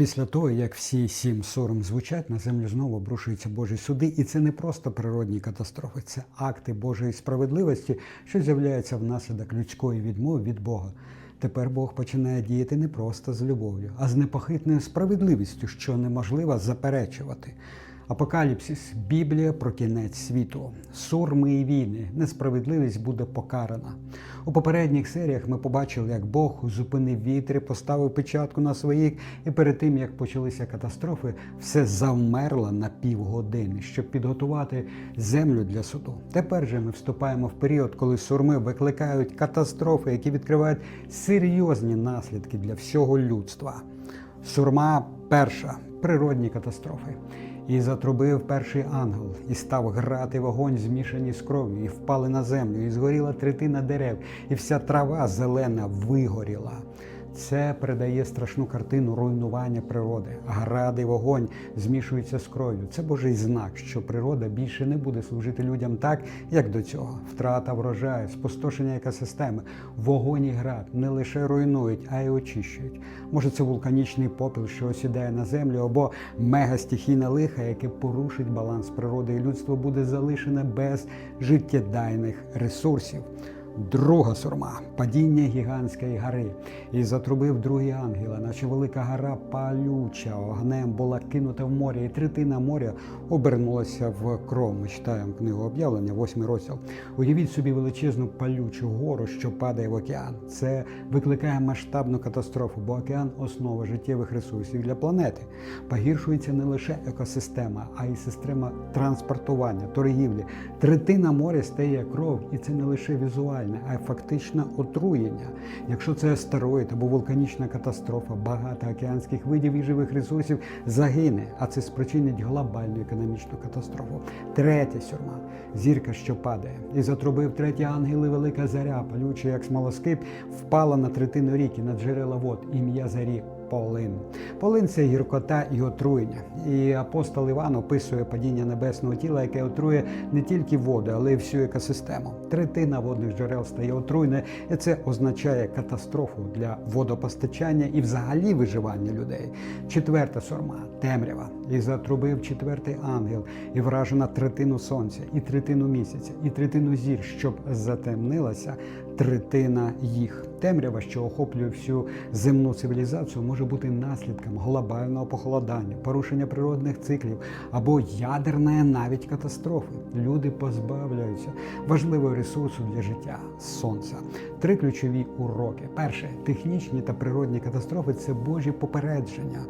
Після того, як всі сім сором звучать, на землю знову обрушуються Божі суди, і це не просто природні катастрофи, це акти Божої справедливості, що з'являються внаслідок людської відмови від Бога. Тепер Бог починає діяти не просто з любов'ю, а з непохитною справедливістю, що неможливо заперечувати. Апокаліпсис Біблія про кінець світу, сурми і війни, несправедливість буде покарана. У попередніх серіях ми побачили, як Бог зупинив вітри, поставив печатку на своїх, і перед тим як почалися катастрофи, все завмерло на півгодини, щоб підготувати землю для суду. Тепер же ми вступаємо в період, коли сурми викликають катастрофи, які відкривають серйозні наслідки для всього людства. Сурма перша природні катастрофи. І затрубив перший ангел, і став грати вогонь, змішані з кров'ю, і впали на землю, і згоріла третина дерев, і вся трава зелена вигоріла. Це передає страшну картину руйнування природи. Гради, вогонь змішуються з кров'ю. Це Божий знак, що природа більше не буде служити людям так, як до цього. Втрата врожаю, спустошення екосистеми, вогонь і град не лише руйнують, а й очищують. Може, це вулканічний попіл, що осідає на землю, або мегастихійне лиха, яке порушить баланс природи, і людство буде залишене без життєдайних ресурсів. Друга сурма падіння гігантської гори. І затрубив другий ангела, наче велика гора палюча огнем була кинута в море, і третина моря обернулася в кров. Ми читаємо книгу об'явлення, восьмий розділ. Уявіть собі величезну палючу гору, що падає в океан. Це викликає масштабну катастрофу, бо океан основа життєвих ресурсів для планети. Погіршується не лише екосистема, а й система транспортування, торгівлі. Третина моря стає кров, і це не лише візуально а й фактично отруєння. Якщо це астероїд або вулканічна катастрофа, багато океанських видів і живих ресурсів загине, а це спричинить глобальну економічну катастрофу. Третя сюрма зірка, що падає, і затрубив третій ангел і велика заря, палюча, як смолоскип, впала на третину ріки, на джерела вод, ім'я зарі. Полин. Полин це гіркота і отруєння. І апостол Іван описує падіння небесного тіла, яке отрує не тільки воду, але й всю екосистему. Третина водних джерел стає отруєною, і це означає катастрофу для водопостачання і взагалі виживання людей. Четверта сорма темрява. І затрубив четвертий ангел, і вражена третину сонця, і третину місяця, і третину зір, щоб затемнилася третина їх. Темрява, що охоплює всю земну цивілізацію, може бути наслідком глобального похолодання, порушення природних циклів або ядерної навіть катастрофи. Люди позбавляються важливого ресурсу для життя сонця. Три ключові уроки: перше технічні та природні катастрофи це божі попередження.